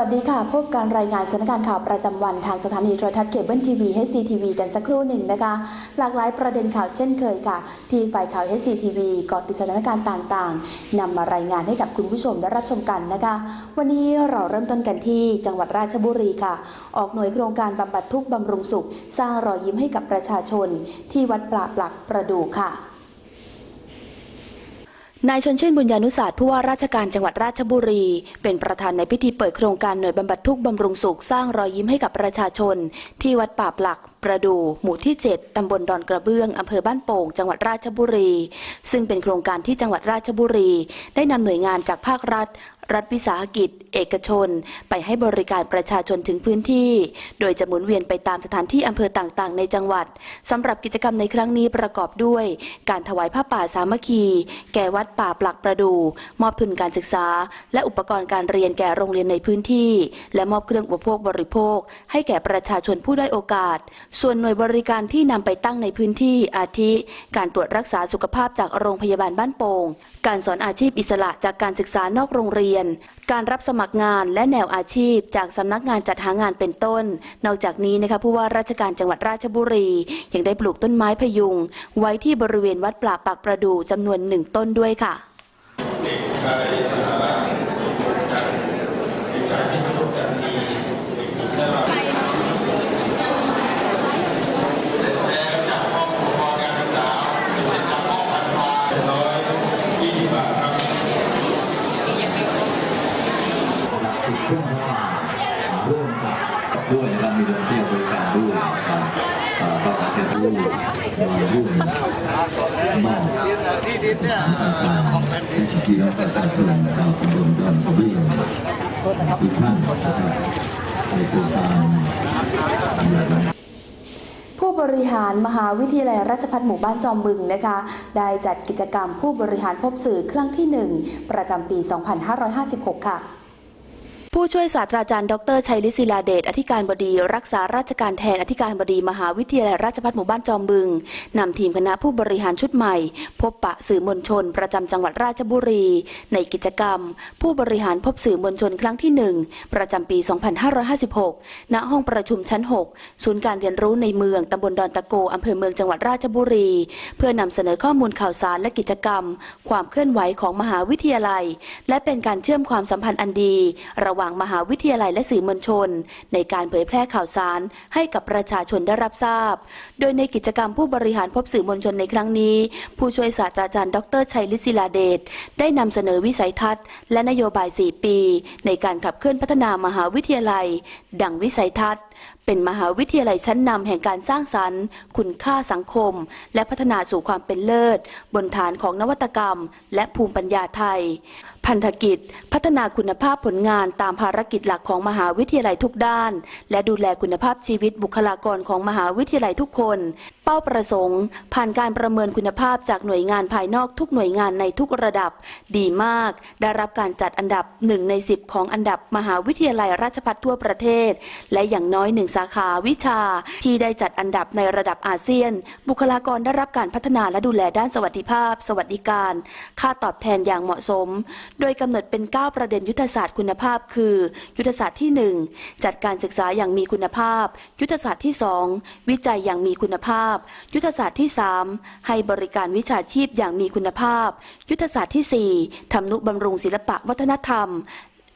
วัสดีค่ะ พบการรายงานสถานการณ์ข่าวประจำวันทางสถานีโทรทัศน์เคเบิลทีวี HCTV กันสักครู่หนึ่งนะคะ หลากหลายประเด็นข่าวเช่นเคยค่ะ ที่ฝ่ายข่าว HCTV เกาะติดสถานการณ์ต่างๆนำมารายงานให้กับคุณผู้ชมได้รับชมกันนะคะ วันนี้เราเริ่มต้นกันที่จังหวัดราชบุรีค่ะ ออกหน่วยโครงการบำบัดทุกข์บำรุงสุข สร้างรอยยิ้มให้กับประชาชน ที่วัดปลาปลักประดูค่ะ นายชนชื่นบุญญานุศาสตร์ผู้ว่าราชการจังหวัดราชบุรี เป็นประธานในพิธีเปิดโครงการหน่วยบำบัดทุกข์บำรุงสุขสร้างรอยยิ้มให้กับประชาชน ที่วัดป่าปลัก ประดู หมู่ที่ 7 ตำบลดอนกระเบื้อง อำเภอบ้านโป่ง จังหวัดราชบุรี ซึ่งเป็นโครงการที่จังหวัดราชบุรี ได้นำหน่วยงานจากภาครัฐ รัฐวิสาหกิจ เอกชน ไปให้บริการประชาชนถึงพื้นที่ โดยจะหมุนเวียนไปตามสถานที่อำเภอต่างๆ ในจังหวัดสำหรับกิจกรรมในครั้งนี้ประกอบด้วย การถวายผ้าป่าสามัคคี แก่วัดป่าปลักประดู มอบทุนการศึกษา และอุปกรณ์การเรียนแก่โรงเรียนในพื้นที่ และมอบเครื่องอุปโภคบริโภค ให้แก่ประชาชนผู้ได้โอกาส ส่วนหน่วยบริการที่นำไปตั้งในพื้นที่อาทิ การตรวจรักษาสุขภาพจากโรงพยาบาลบ้านโป่งการสอนอาชีพอิสระจากการศึกษานอกโรงเรียนการรับสมัครงานและแนวอาชีพ จากสำนักงานจัดหางานเป็นต้น นอกจากนี้นะคะผู้ว่าราชการจังหวัดราชบุรี ยังได้ปลูกต้นไม้พยุง ไว้ที่บริเวณวัดปลาปักประดูจำนวนหนึ่งต้นด้วยค่ะ มีเดินเที่ยวบริการด้วยนะครับเอ่อก็อาจจะรู้มาร่วมมอบที่ดินเนี่ยของแผ่นดินที่เราประชาชนชาวตำบลดอนกระเบี้ยทุกท่านนะครับในโครงการผู้บริหารมหาวิทยาลัยราชภัฏหมู่บ้านจอมบึงนะคะ ได้จัดกิจกรรมผู้บริหารพบสื่อครั้งที่ 1 ประจำปี 2556 ค่ะ ผู้ช่วยศาสตราจารย์ดรชัยลิศิลาเดชอธิการบดี รักษาราชการแทนอธิการบดี มหาวิทยาลัยราชภัฏหมู่บ้านจอมบึงนำทีมคณะผู้บริหารชุดใหม่ พบปะสื่อมวลชน ประจำจังหวัดราชบุรี ในกิจกรรม ผู้บริหารพบสื่อมวลชนครั้งที่ 1 ประจำปี 2556 ณ ห้องประชุมชั้น 6 ศูนย์การเรียนรู้ในเมืองตำบลดอนตะโกอำเภอเมืองจังหวัดราชบุรี เพื่อนำเสนอข้อมูลข่าวสารและกิจกรรม ความเคลื่อนไหวของมหาวิทยาลัย และเป็นการเชื่อมความสัมพันธ์อันดีระหว่างว่างมหาวิทยาลัยและสื่อมวลชน ในการเผยแพร่ข่าวสารให้กับประชาชนได้รับทราบ โดยในกิจกรรมผู้บริหารพบสื่อมวลชนในครั้งนี้ ผู้ช่วยศาสตราจารย์ดรชัยลิศิลาเดชได้นำเสนอวิสัยทัศน์ และนโยบาย 4 ปี ในการขับเคลื่อนพัฒนามหาวิทยาลัย ดังวิสัยทัศน์ เป็นมหาวิทยาลัยชั้นนำแห่งการสร้างสรรค์ คุณค่าสังคม และพัฒนาสู่ความเป็นเลิศ บนฐานของนวัตกรรม และภูมิปัญญาไทย พันธกิจ พัฒนาคุณภาพผลงานตามภารกิจหลักของมหาวิทยาลัยทุกด้าน และดูแลคุณภาพชีวิตบุคลากรของมหาวิทยาลัยทุกคน เป้าประสงค์ ผ่านการประเมินคุณภาพจากหน่วยงานภายนอกทุกหน่วยงานในทุกระดับ ดีมาก ได้รับการจัดอันดับหนึ่งใน 10 ของอันดับมหาวิทยาลัยราชภัฏทั่วประเทศ และอย่างน้อยหนึ่งสาขาวิชา ที่ได้จัดอันดับในระดับอาเซียน บุคลากรได้รับการพัฒนาและดูแลด้านสวัสดิภาพ สวัสดิการ ค่าตอบแทนอย่างเหมาะสม โดยกำหนดเป็น 9 ประเด็นยุทธศาสตร์คุณภาพ คือ ยุทธศาสตร์ที่ 1 จัดการศึกษาอย่างมีคุณภาพ ยุทธศาสตร์ที่ 2 วิจัยอย่างมีคุณภาพ ยุทธศาสตร์ที่ 3 ให้บริการวิชาชีพอย่างมีคุณภาพ ยุทธศาสตร์ที่ 4ทำนุบำรุงศิลปะวัฒนธรรม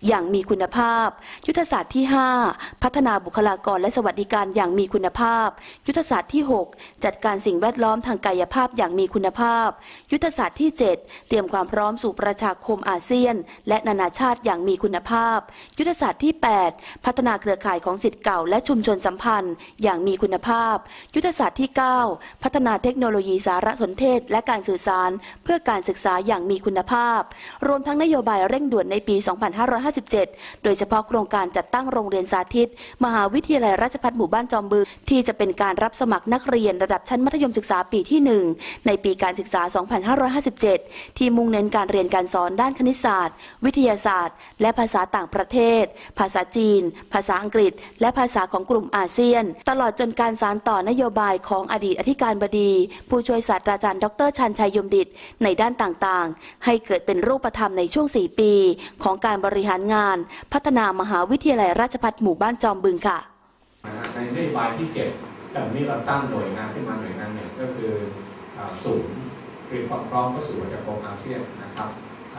อย่างมีคุณภาพ ยุทธศาสตร์ที่ 5 พัฒนาบุคลากรและสวัสดิการอย่างมีคุณภาพ ยุทธศาสตร์ที่ 6 จัดการสิ่งแวดล้อมทางกายภาพอย่างมีคุณภาพ ยุทธศาสตร์ที่ 7 เตรียมความพร้อมสู่ประชาคมอาเซียน และนานาชาติอย่างมีคุณภาพ ยุทธศาสตร์ที่ 8 พัฒนาเครือข่ายของสิทธิ์เก่า และชุมชนสัมพันธ์อย่างมีคุณภาพ ยุทธศาสตร์ที่ 9 พัฒนาเทคโนโลยีสารสนเทศ และการสื่อสาร เพื่อการศึกษาอย่างมีคุณภาพ รวมทั้งนโยบายเร่งด่วนในปี 255 2557 โดยเฉพาะโครงการจัดตั้งโรงเรียนสาธิต มหาวิทยาลัยราชภัฏหมู่บ้านจอมบึงที่จะเป็นการรับสมัครนักเรียนระดับชั้นมัธยมศึกษาปีที่ 1 ในปีการศึกษา 2557 ที่มุ่งเน้นการเรียนการสอนด้านคณิตศาสตร์ วิทยาศาสตร์ และภาษาต่างประเทศ ภาษาจีน ภาษาอังกฤษ และภาษาของกลุ่มอาเซียน ตลอดจนการสานต่อนโยบายของอดีตอธิการบดี ผู้ช่วยศาสตราจารย์ดรชันชัยยมดิตในด้านต่างๆ ให้เกิดเป็นรูปธรรมในช่วง 4 ปี ของการบริหารานงาน พัฒนามหาวิทยาลัยราชภัฏหมู่บ้านจอมบึงค่ะ ในนโยบายที่เจ็ดแต่นี้เราตั้งหน่วยงานขึ้นมาหน่วยงานหนึ่งก็คือศูนย์เตรียมความพร้อมเข้าสู่ประชาคมอาเซียนนะครับ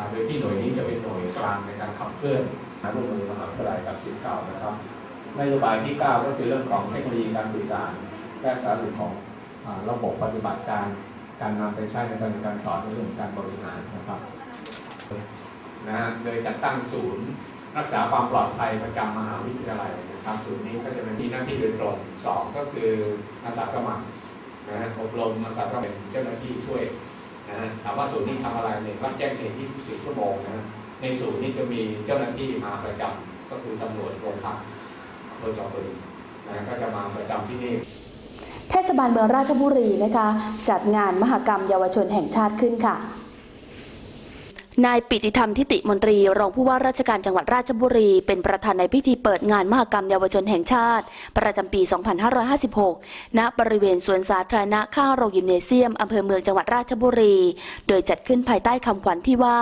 โดยที่หน่วยนี้จะเป็นหน่วยกลางในการขับเคลื่อนการร่วมมือมหาวิทยาลัยกับศิษย์เก่านะครับนโยบายที่ 9 ก็คือเรื่องของเทคโนโลยีการสื่อสารและสาระของระบบปฏิบัติการการนำไปใช้ในการเรียนการสอนในเรื่องการบริหารนะครับ นะฮะโดยจัดตั้งศูนย์รักษาความปลอดภัยประจำมหาวิทยาลัยนะครับศูนย์นี้ก็จะเป็นที่หน้าที่โดยตรงสองก็คืออาสาสมัครนะฮะอบรมอาสาสมัครเจ้าหน้าที่ช่วยนะฮะถามว่าศูนย์นี้ทำอะไรเนี่ยรับแจ้งเหตุ24ชั่วโมงนะฮะในศูนย์นี้จะมีเจ้าหน้าที่มาประจำก็คือตำรวจโรงพักโดยจอปืนนะฮะก็จะมาประจำที่นี่เทศบาลเมืองราชบุรีนะคะจัดงานมหกรรมเยาวชนแห่งชาติขึ้นค่ะ นายปิติธรรมทิติมนตรี รองผู้ว่าราชการจังหวัดราชบุรี เป็นประธานในพิธีเปิดงานมหกรรมเยาวชนแห่งชาติ ประจำปี 2556 ณ บริเวณสวนสาธารณะข้างโรงยิมเนเซียมอำเภอเมืองจังหวัดราชบุรี โดยจัดขึ้นภายใต้คำขวัญที่ว่า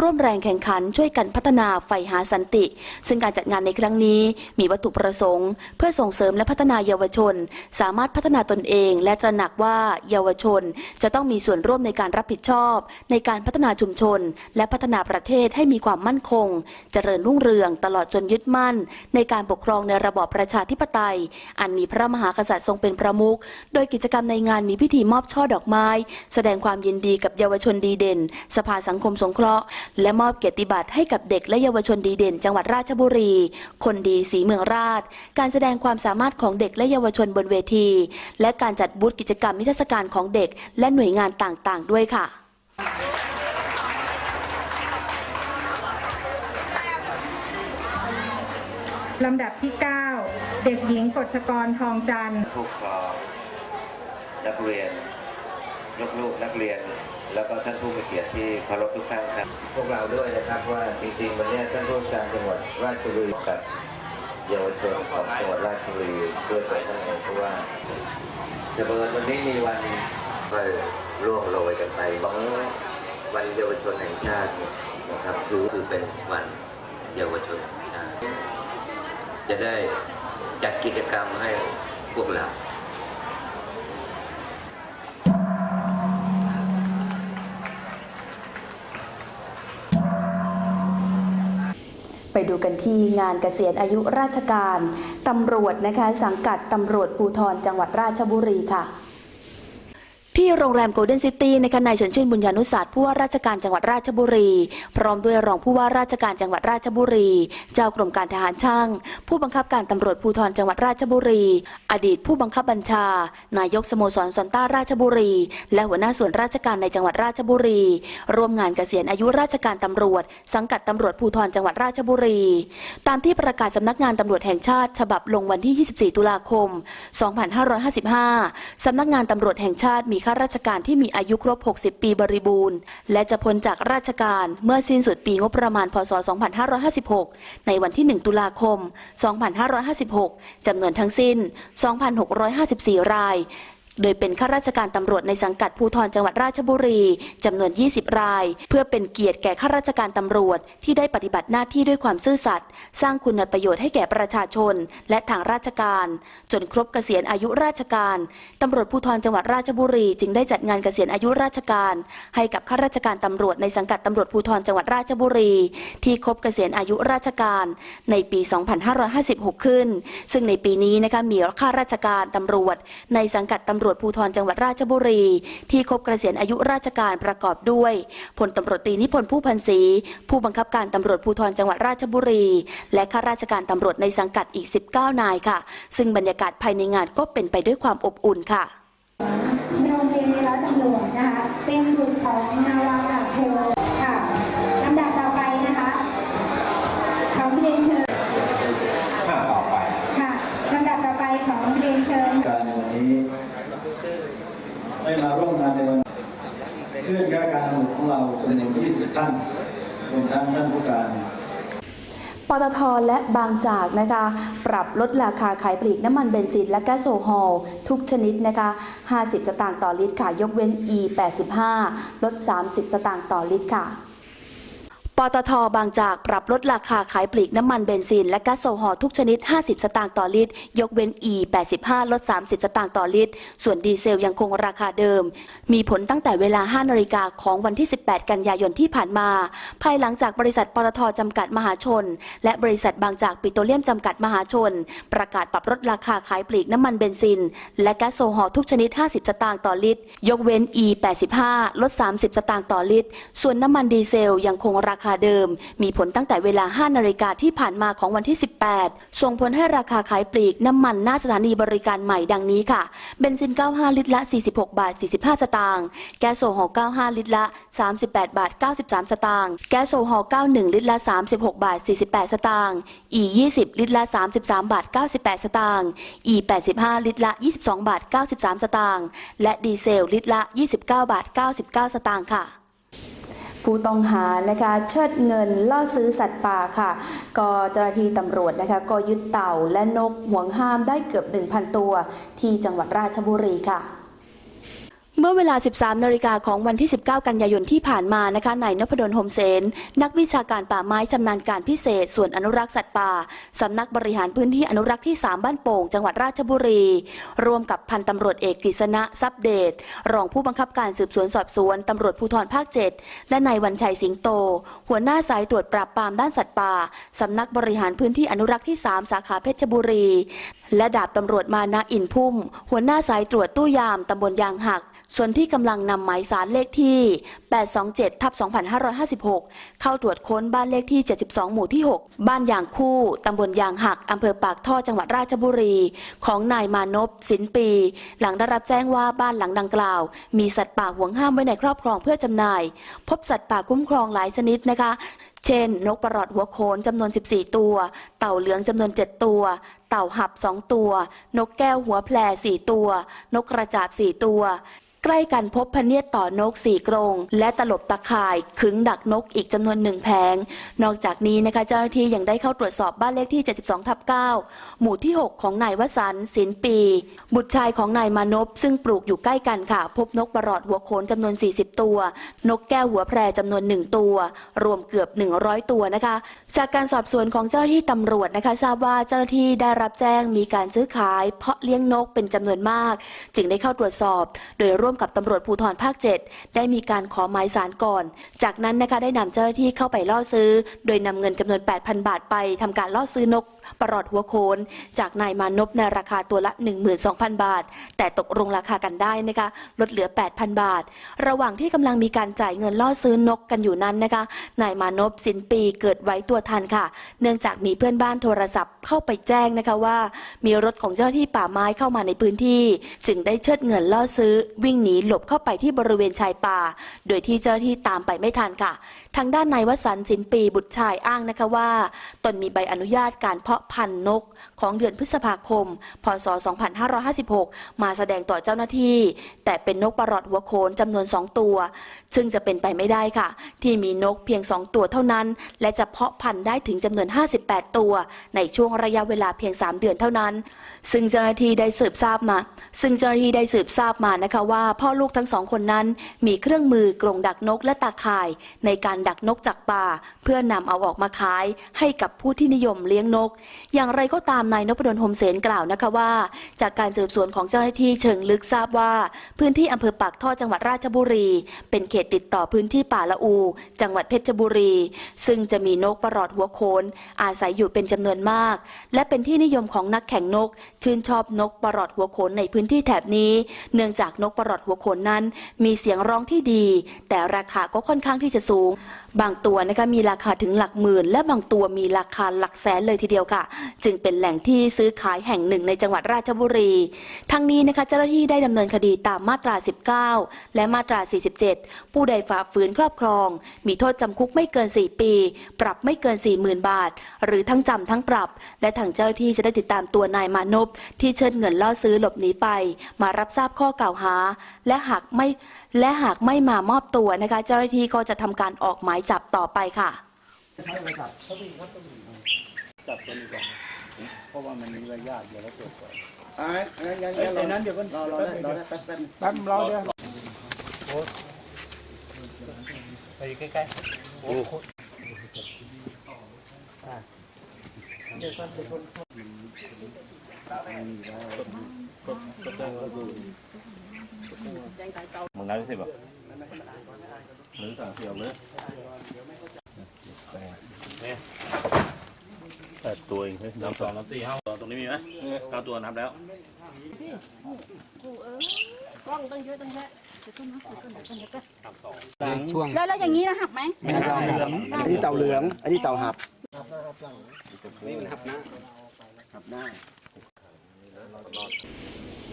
ร่วมแรงแข่งขันช่วยกันพัฒนาใฝ่หาสันติ ซึ่งการจัดงานในครั้งนี้มีวัตถุประสงค์ เพื่อส่งเสริมและพัฒนาเยาวชน สามารถพัฒนาตนเอง และตระหนักว่าเยาวชน จะต้องมีส่วนร่วมในการรับผิดชอบ ในการพัฒนาชุมชนและพัฒนาประเทศให้มีความมั่นคง เจริญรุ่งเรืองตลอดจนยึดมั่น ในการปกครองในระบอบประชาธิปไตย อันมีพระมหากษัตริย์ทรงเป็นประมุข โดยกิจกรรมในงานมีพิธีมอบช่อดอกไม้ แสดงความยินดีกับเยาวชนดีเด่น สภาสังคมสงเคราะห์ และมอบเกียรติบัตรให้กับเด็กและเยาวชนดีเด่น จังหวัดราชบุรี คนดีสีเมืองราช การแสดงความสามารถของเด็กและเยาวชนบนเวที และการจัดบูธกิจกรรมนิทรรศการของเด็ก และหน่วยงานต่างๆ ด้วยค่ะ ลำดับที่ 9 เด็กหญิงกฎชกรทองจันทร์ผู้ปกครองนักเรียนลูกๆนักเรียน แล้วก็ท่านผู้มีเกียรติที่เคารพทุกท่านครับ พวกเราด้วยนะครับว่าจริงๆวันนี้ท่านผู้การจังหวัดราชบุรีกับเยาวชนของจังหวัดราชบุรีด้วยตัวท่านเองเพราะว่าจะเปิดวันนี้มีวันก็ล่วงโรยกันไปของวันเยาวชนแห่งชาติเนี่ยนะครับคือคือเป็นวันเยาวชนแห่งชาติ จะได้จัดกิจกรรมให้พวกเราไปดูกันที่งานเกษียณอายุราชการตำรวจนะคะ สังกัดตำรวจภูธรจังหวัดราชบุรีค่ะ ที่โรงแรมโกลเด้นซิตี้ในนายชวนชื่นบุญญานุศาสตร์ผู้ว่าราชการจังหวัดราชบุรี พร้อมด้วยรองผู้ว่าราชการจังหวัดราชบุรี เจ้ากรมการทหารช่าง ผู้บังคับการตำรวจภูธรจังหวัดราชบุรี อดีตผู้บังคับบัญชา นายกสโมสรซอนต้าราชบุรี และหัวหน้าส่วนราชการในจังหวัดราชบุรี ร่วมงานเกษียณอายุราชการตำรวจ สังกัดตำรวจภูธรจังหวัดราชบุรี ตามที่ประกาศสำนักงานตำรวจแห่งชาติ ฉบับลงวันที่ 24 ตุลาคม 2555สำนักงานตำรวจแห่งชาติมีข้าราชการที่มีอายุครบ 60 ปีบริบูรณ์ และจะพ้นจากราชการเมื่อสิ้นสุดปีงบประมาณ พศ 2556 ในวันที่ 1 ตุลาคม 2556 จำนวนทั้งสิ้น 2,654 ราย โดยเป็นข้าราชการตำรวจในสังกัดภูธรจังหวัดราชบุรีจำนวน 20 ราย เพื่อเป็นเกียรติแก่ข้าราชการตำรวจที่ได้ปฏิบัติหน้าที่ด้วยความซื่อสัตย์สร้างคุณประโยชน์ให้แก่ประชาชน และทางราชการ จนครบเกษียณอายุราชการตำรวจภูธรจังหวัดราชบุรี จึงได้จัดงานเกษียณอายุราชการ ให้กับข้าราชการตำรวจในสังกัดตำรวจภูธรจังหวัดราชบุรี ที่ครบเกษียณอายุราชการ ในปี 2556 ขึ้น ซึ่งในปีนี้นะคะมีข้าราชการตำรวจในสังกัดตำรวจภูธรจังหวัดราชบุรี ที่ครบเกษียณอายุราชการประกอบด้วยพลตำรวจตรีนิพนธ์ผู้พันศรีผู้บังคับการตำรวจภูธรจังหวัดราชบุรี และข้าราชการตำรวจในสังกัดอีก 19 นายค่ะ ซึ่งบรรยากาศภายในงานก็เป็นไปด้วยความอบอุ่นค่ะ เราจำนวน20ท่านรวมทั้งท่านผู้การปตทและบางจากนะคะ ปรับลดราคาขายปลีกน้ำมันเบนซินและแก๊สโซฮอลทุกชนิดนะคะ 50 สตางค์ต่อลิตรค่ะ ยกเว้น E85 ลด 30 สตางค์ต่อลิตรค่ะ ปตทบางจากปรับลดราคาขายปลีกน้ำมันเบนซิน และก๊าซโซฮอลทุกชนิด 50 สตางค์ต่อลิตร ยกเว้น E 85 ลด 30 สตางค์ต่อลิตร ส่วนดีเซลยังคงราคาเดิม มีผลตั้งแต่เวลา 5 นาฬิกาของวันที่ 18 กันยายนที่ผ่านมา ภายหลังจากบริษัทปตทจำกัดมหาชน และบริษัทบางจากปิโตรเลียมจำกัดมหาชน ประกาศปรับลดราคาขายปลีกน้ำมันเบนซิน และก๊าซโซฮอลทุกชนิด 50 สตางค์ต่อลิตร ยกเว้น E 85 ลด 30 สตางค์ต่อลิตร ส่วนน้ำมันดีเซลยังคงราคาเดิม มีผลตั้งแต่เวลา 5 นาฬิกาที่ผ่านมาของวันที่ 18 ส่งผลให้ราคาขายปลีกน้ำมันหน้าสถานีบริการใหม่ดังนี้ค่ะ เบนซิน 95 ลิตรละ 46 บาท 45 สตางค์ แก๊สโซฮอล์ 95 ลิตรละ 38 บาท 93 สตางค์ แก๊สโซฮอล์ 91 ลิตรละ 36 บาท 48 สตางค์ E 20 ลิตรละ 33 บาท 98 สตางค์ E 85 ลิตรละ 22 บาท 93 สตางค์ และดีเซลลิตรละ 29 บาท 99 สตางค์ค่ะ ผู้ต้องหานะคะเชิดเงินล่อซื้อสัตว์ป่าค่ะ ก็เจ้าหน้าที่ตำรวจนะคะ ก็ยึดเต่าและนกห่วงห้ามได้เกือบ 1,000 ตัว ที่จังหวัดราชบุรีค่ะ เมื่อเวลา 13 นาฬิกาของวันที่ 19 กันยายนที่ผ่านมานะคะ นายนพดลโฮมเซน นักวิชาการป่าไม้ชำนาญการพิเศษ ส่วนอนุรักษ์สัตว์ป่า สำนักบริหารพื้นที่อนุรักษ์ที่ 3 บ้านโป่ง จังหวัดราชบุรี ร่วมกับพันตำรวจเอกกฤษณะทรัพเดช รองผู้บังคับการสืบสวนสอบสวนตำรวจภูธรภาค 7 และนายวันชัยสิงโต หัวหน้าสายตรวจปราบปรามด้านสัตว์ป่า สำนักบริหารพื้นที่อนุรักษ์ที่ 3 สาขาเพชรบุรี และดาบตำรวจมานะอินพุ่ม หัวหน้าสายตรวจตู้ยามตำบลยางหักส่วนที่กำลังนำหมายสารเลขที่ 827ทับ2556 เข้าตรวจค้นบ้านเลขที่ 72 หมู่ที่ 6 บ้านยางคู่ตำบลยางหักอำเภอปากท่อจังหวัดราชบุรี ของนายมานพสินปี หลังได้รับแจ้งว่าบ้านหลังดังกล่าว มีสัตว์ป่าห่วงห้ามไว้ในครอบครองเพื่อจำหน่าย พบสัตว์ป่าคุ้มครองหลายชนิดนะคะเช่น นกประหลอดหัวโขนจำนวน 14 ตัว เต่าเหลืองจำนวน 7 ตัว เต่าหับ 2 ตัว นกแก้วหัวแพร4ตัว นกกระจาบ 4 ตัว ใกล้กันพบพเนียดต่อนกสี่กรง และตลบตะข่ายขึงดักนกอีกจำนวนหนึ่งแผง นอกจากนี้นะคะเจ้าหน้าที่ยังได้เข้าตรวจสอบบ้านเลขที่ 72ทับ9หมู่ที่ 6 ของนายวสันต์สินปี บุตรชายของนายมานพซึ่งปลูกอยู่ใกล้กันค่ะ พบนกประหลอดหัวโขนจำนวน 40 ตัว นกแก้วหัวแพรจำนวน 1 ตัว รวมเกือบ 100 ตัวนะคะ จากการสอบสวนของเจ้าหน้าที่ตำรวจนะคะ ทราบว่าเจ้าหน้าที่ได้รับแจ้งมีการซื้อขาย เพาะเลี้ยงนกเป็นจำนวนมาก จึงได้เข้าตรวจสอบ โดยร่วมกับตำรวจภูธรภาค 7 ได้มีการขอหมายสารก่อน จากนั้นนะคะได้นำเจ้าหน้าที่เข้าไปล่อซื้อ โดยนำเงินจำนวน 8,000 บาทไปทำการล่อซื้อนกประหลอดหัวโขนจากนายมานพในราคาตัวละ 12,000 บาท แต่ตกลงราคากันได้นะคะลดเหลือ 8,000 บาท ระหว่างที่กำลังมีการจ่ายเงินล่อซื้อนกกันอยู่นั้นนะคะนายมานพสินปีเกิดไว้ตัวทันค่ะ เนื่องจากมีเพื่อนบ้านโทรศัพท์เข้าไปแจ้งนะคะว่า มีรถของเจ้าหน้าที่ป่าไม้เข้ามาในพื้นที่ จึงได้เชิดเงินล่อซื้อ วิ่งหนีหลบเข้าไปที่บริเวณชายป่า โดยที่เจ้าหน้าที่ตามไปไม่ทันค่ะ ทางด้านนายวสันต์สินปีบุตรชายอ้างนะคะว่า ตนมีใบอนุญาตการเพาะพันธุ์นกของเดือนพฤษภาคม พศ 2556 มาแสดงต่อเจ้าหน้าที่ แต่เป็นนกประหลอดหัวโขนจำนวน 2 ตัว ซึ่งจะเป็นไปไม่ได้ค่ะ ที่มีนกเพียง 2 ตัวเท่านั้น และจะเพาะพันธุ์ได้ถึงจำนวน 58 ตัว ในช่วงระยะเวลาเพียง 3 เดือนเท่านั้น ซึ่งเจ้าหน้าที่ได้สืบทราบมา ซึ่งเจ้าหน้าที่ได้สืบทราบมานะคะว่า พ่อลูกทั้งสองคนนั้นมีเครื่องมือกรงดักนกและตาข่าย ในการดักนกจากป่า เพื่อนำเอาออกมาขาย ให้กับผู้ที่นิยมเลี้ยงนก อย่างไรก็ตามนายนพดลโฮมเสนกล่าวนะคะว่า จากการสืบสวนของเจ้าหน้าที่เชิงลึกทราบว่า พื้นที่อำเภอปากท่อจังหวัดราชบุรี เป็นเขตติดต่อพื้นที่ป่าละอู จังหวัดเพชรบุรี ซึ่งจะมีนกประหลอดหัวโขนอาศัยอยู่เป็นจำนวนมาก และเป็นที่นิยมของนักแข่งนกชื่นชอบนกประหลอดหัวโขนในพื้นที่แถบนี้ เนื่องจากนกประหลอดหัวโขนนั้น มีเสียงร้องที่ดี แต่ราคาก็ค่อนข้างที่จะสูง บางตัวนะคะมีราคาถึงหลักหมื่น และบางตัวมีราคาหลักแสนเลยทีเดียวค่ะ จึงเป็นแหล่งที่ซื้อขายแห่งหนึ่งในจังหวัดราชบุรี ทั้งนี้นะคะเจ้าหน้าที่ได้ดำเนินคดีตามมาตรา 19 และมาตรา 47 ผู้ใดฝ่าฝืนครอบครอง มีโทษจำคุกไม่เกิน 4 ปี ปรับไม่เกิน 40,000 บาท หรือทั้งจำทั้งปรับ และทางเจ้าหน้าที่จะได้ติดตามตัวนายมานพที่เชิดเงินล่อซื้อหลบหนีไป มารับทราบข้อกล่าวหา และหากไม่และหากไม่มามอบตัวนะคะ เจ้าหน้าที่ก็จะทำการออกหมายจับต่อไปค่ะจับกัวนดีกว่าเพราะว่ามันมีระยะเดี๋ยวเราตรวจสอบอ่างั้นงั้นงั้นเรานั้นเดี๋ยวรอรอได้รอได้แป๊บแป๊บแป๊บรอเดี๋ยวไปใกล้ๆโอ้โห มึงได้รู้สึกแบบหรือสั่งเสียวเลยแปดตัวเองนับสองนับสี่ห้าตรงนี้มีไหมเก้าตัวนับแล้วแล้วแล้วอย่างนี้นะหักไหมอันนี้เต่าเหลือง อันนี้เต่าหับมา Nota.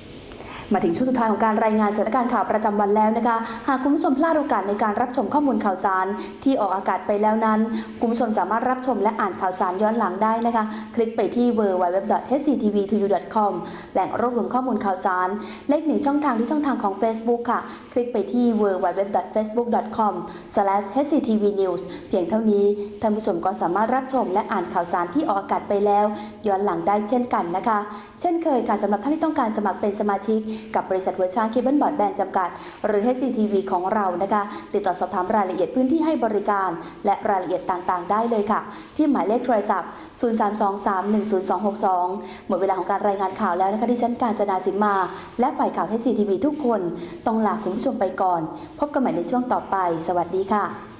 มาถึงช่วงสุดท้ายของการรายงานสถานการณ์ข่าวประจำวันแล้วนะคะ หากคุณผู้ชมพลาดโอกาสในการรับชมข้อมูลข่าวสาร ที่ออกอากาศไปแล้วนั้น คุณผู้ชมสามารถรับชมและอ่านข่าวสารย้อนหลังได้นะคะ คลิกไปที่ www.hctv2u.com แหล่งรวบรวมข้อมูลข่าวสาร เลขหนึ่งช่องทางที่ช่องทางของ Facebook ค่ะ คลิกไปที่ www.facebook.com/hctvnews เพียงเท่านี้ท่านผู้ชมก็สามารถรับชมและอ่านข่าวสารที่ออกอากาศไปแล้ว ย้อนหลังได้เช่นกันนะคะ เช่นเคยค่ะสำหรับท่านที่ต้องการสมัครเป็นสมาชิกกับบริษัทหัวช้างเคเบิลบอร์ดแบนด์จำกัด หรือ HCTV ของเรานะคะ ติดต่อสอบถามรายละเอียดพื้นที่ให้บริการ และรายละเอียดต่างๆ ได้เลยค่ะ ที่หมายเลขโทรศัพท์ 0323102262 หมดเวลาของการรายงานข่าวแล้วนะคะที่ฉันการจนาสิมมา และฝ่ายข่าว HCTV ทุกคน ต้องลาคุณผู้ชมไปก่อน พบกันใหม่ในช่วงต่อไป สวัสดีค่ะ